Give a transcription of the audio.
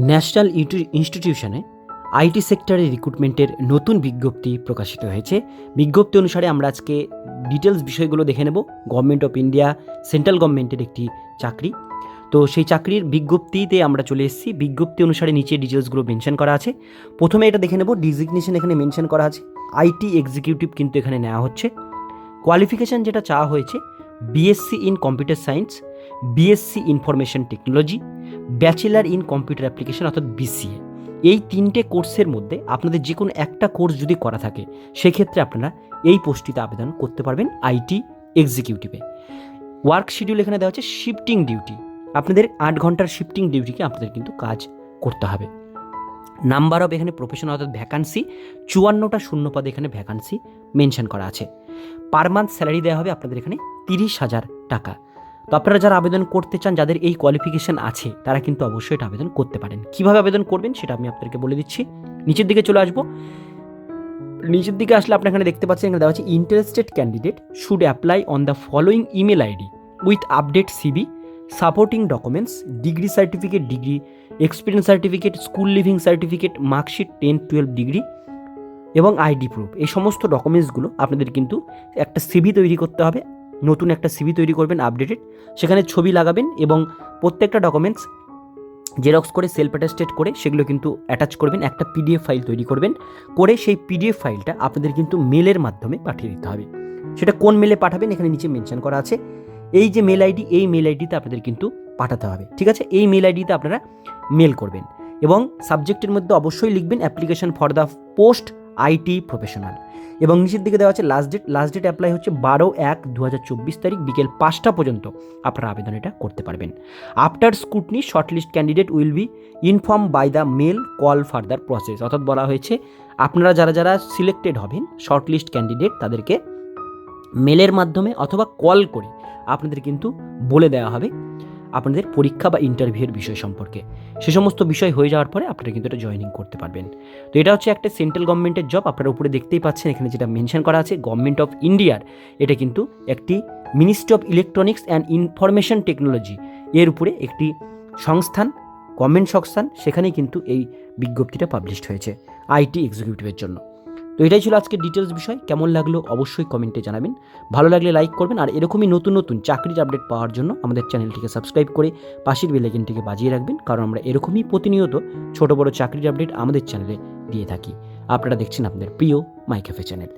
National ইনস্টিটিউশনে IT সেক্টরে রিক্রুটমেন্টের নতুন বিজ্ঞপ্তি প্রকাশিত হয়েছে। বিজ্ঞপ্তি অনুসারে আমরা আজকে ডিটেলস বিষয়গুলো দেখে নেব। গভর্নমেন্ট অফ ইন্ডিয়া সেন্ট্রাল গভর্নমেন্টের একটি চাকরি। তো সেই চাকরির বিজ্ঞপ্তিতে আমরা চলে এসেছি। বিজ্ঞপ্তি অনুসারে নিচে ডিটেলসগুলো মেনশন করা আছে। প্রথমে এটা দেখে নেব। ডিজিগনেশন এখানে মেনশন করা আছে। আইটি এক্সিকিউটিভ কিন্তু এখানে নেওয়া হচ্ছে। কোয়ালিফিকেশান যেটা চাওয়া হয়েছে BSc in computer science BSc information technology bachelor in computer application অর্থাৎ বিসিএ। এই তিনটে কোর্সের মধ্যে আপনাদের যে কোনো একটা কোর্স যদি করা থাকে, সেক্ষেত্রে আপনারা এই পোস্টটিতে আবেদন করতে পারবেন আইটি এক্সিকিউটিভে। ওয়ার্ক শিডিউল এখানে দেওয়া হচ্ছে শিফটিং ডিউটি। আপনাদের আট ঘণ্টার শিফটিং ডিউটিকে আপনাদের কিন্তু কাজ করতে হবে। নাম্বার অফ এখানে প্রফেশন অর্থাৎ ভ্যাকান্সি, চুয়ান্নটা শূন্য পদে এখানে ভ্যাকান্সি মেনশন করা আছে। পার মান্থ স্যালারি দেওয়া হবে আপনাদের এখানে তিরিশ হাজার টাকা। তো আপনারা যারা আবেদন করতে চান, যাদের এই কোয়ালিফিকেশন আছে, তারা কিন্তু অবশ্যই এটা আবেদন করতে পারেন। কীভাবে আবেদন করবেন সেটা আমি আপনাদেরকে বলে দিচ্ছি। নিচের দিকে চলে আসব। নিচের দিকে আসলে আপনি এখানে দেখতে পাচ্ছেন, এখানে দেওয়া আছে interested candidate should apply on the following email ID with update CV supporting documents degree certificate degree experience certificate school leaving certificate marksheet ten twelve degree এবং আইডি প্রুফ এই সমস্ত ডকুমেন্টসগুলো আপনাদের কিন্তু একটা সিভি তৈরি করতে হবে। নতুন একটা সিভি তৈরি করবেন আপডেটেড সেখানে ছবি লাগাবেন এবং প্রত্যেকটা ডকুমেন্টস জেরক্স করে সেলফ অ্যাটাস্টেড করে সেগুলো কিন্তু অ্যাটাচ করবেন, একটা পিডিএফ ফাইল তৈরি করবেন। করে সেই পিডিএফ ফাইলটা আপনাদের কিন্তু মেলের মাধ্যমে পাঠিয়ে দিতে হবে। সেটা কোন মেলে পাঠাবেন? এখানে নিচে মেনশন করা আছে। এই যে মেল আইডি এই মেল আইডিতে আপনাদের কিন্তু পাঠাতে হবে, ঠিক আছে? এই মেল আইডিতে আপনারা মেল করবেন এবং সাবজেক্টের মধ্যে অবশ্যই লিখবেন application for the post IT professional. এবং নিচের দিকে দেওয়া আছে last date last date apply হচ্ছে বারো এক দু তারিখ বিকেল পাঁচটা পর্যন্ত। আপনারা আবেদন এটা করতে পারবেন। After scrutiny shortlist candidate will be inform by the mail call further process অর্থাৎ বলা হয়েছে, আপনারা যারা যারা সিলেক্টেড হবেন শর্টলিস্ট ক্যান্ডিডেট তাদেরকে মেলের মাধ্যমে অথবা কল করে আপনাদের কিন্তু বলে দেওয়া হবে। আপনাদের পরীক্ষা বা ইন্টারভিউয়ের বিষয় সম্পর্কে। সে সমস্ত বিষয় হয়ে যাওয়ার পরে আপনারা কিন্তু এটা জয়েনিং করতে পারবেন। তো এটা হচ্ছে একটা সেন্ট্রাল গভর্নমেন্টের জব আপনারা উপরে দেখতেই পাচ্ছেন, এখানে যেটা মেনশন করা আছে গভর্নমেন্ট অফ ইন্ডিয়ার এটা কিন্তু একটি ministry of electronics and information technology এর উপরে একটি সংস্থান গভর্নমেন্ট সংস্থান, সেখানেই কিন্তু এই বিজ্ঞপ্তিটা পাবলিশড হয়েছে আইটি এক্সিকিউটিভের জন্য। তো এটাই ছিল আজকে ডিটেলস বিষয়। কেমন লাগল অবশ্যই কমেন্টে জানাবেন। ভালো লাগলে লাইক করবেন আর এরকমই নতুন নতুন চাকরির আপডেট পাওয়ার জন্য আমাদের চ্যানেলটিকে সাবস্ক্রাইব করে পাশের বেলাইকেনটিকে বাজিয়ে রাখবেন, কারণ আমরা এরকমই প্রতিনিয়ত ছোট বড় চাকরির আপডেট আমাদের চ্যানেলে দিয়ে থাকি। আপনারা দেখছেন আপনাদের প্রিয় মাইক্যাফে চ্যানেল